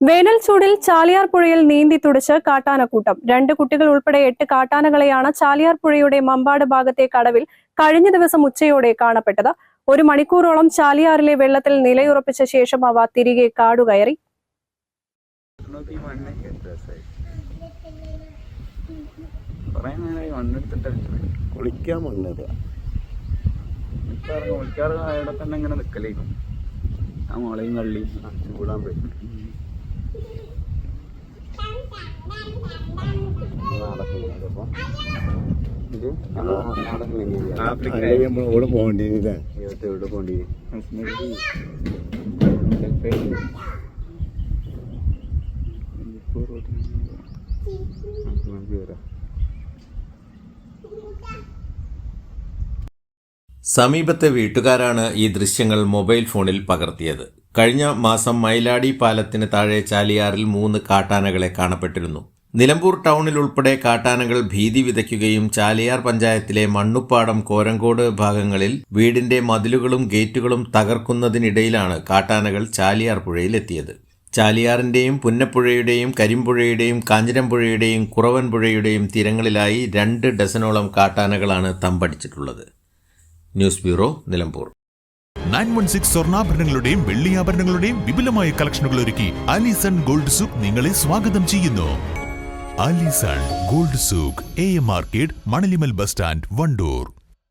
വേനൽ ചൂടിൽ ചാലിയാർ പുഴയിൽ നീന്തി തുടിച്ച് കാട്ടാനക്കൂട്ടം. രണ്ട് കുട്ടികൾ ഉൾപ്പെടെ എട്ട് കാട്ടാനകളെയാണ് ചാലിയാർ പുഴയുടെ മമ്പാട് ഭാഗത്തെ കടവിൽ കഴിഞ്ഞ ദിവസം ഉച്ചയോടെ കാണപ്പെട്ടത്. ഒരു മണിക്കൂറോളം ചാലിയാറിലെ വെള്ളത്തിൽ നിലയുറപ്പിച്ച ശേഷം അവ തിരികെ കാടുകയറി. കുളിക്കാൻ കുളിക്കാറ് തന്നെ ഇങ്ങനെ നിൽക്കലേക്കും ആ മുളയും കള്ളിയും ചൂടാൻ പറ്റും സമീപത്തെ വീട്ടുകാരാണ് ഈ ദൃശ്യങ്ങൾ മൊബൈൽ ഫോണിൽ പകർത്തിയത്. കഴിഞ്ഞ മാസം മൈലാടി പാലത്തിന് താഴെ ചാലിയാറിൽ മൂന്ന് കാട്ടാനകളെ കാണപ്പെട്ടിരുന്നു. നിലമ്പൂർ ടൗണിൽ ഉൾപ്പെടെ കാട്ടാനകൾ ഭീതി വിതയ്ക്കുകയും ചാലിയാർ പഞ്ചായത്തിലെ മണ്ണുപ്പാടം കോരങ്കോട് ഭാഗങ്ങളിൽ വീടിന്റെ മതിലുകളും ഗേറ്റുകളും തകർക്കുന്നതിനിടയിലാണ് കാട്ടാനകൾ ചാലിയാർ പുഴയിലെത്തിയത്. ചാലിയാറിന്റെയും പുന്നപ്പുഴയുടെയും കരിമ്പുഴയുടെയും കാഞ്ഞിരമ്പുഴയുടെയും കുറവൻപുഴയുടെയും തീരങ്ങളിലായി രണ്ട് ഡസനോളം കാട്ടാനകളാണ് തമ്പടിച്ചിട്ടുള്ളത്. News bureau Nilambur. Nine one six സ്വർണാഭരണങ്ങളുടെയും വെള്ളിയാഭരണങ്ങളുടെയും വിപുലമായ കളക്ഷനുകൾ ഒരുക്കി അലിസൺ ഗോൾഡ് സൂക്ക് നിങ്ങളെ സ്വാഗതം ചെയ്യുന്നു. Alison gold souk a market Manalimal bus stand Wandoor.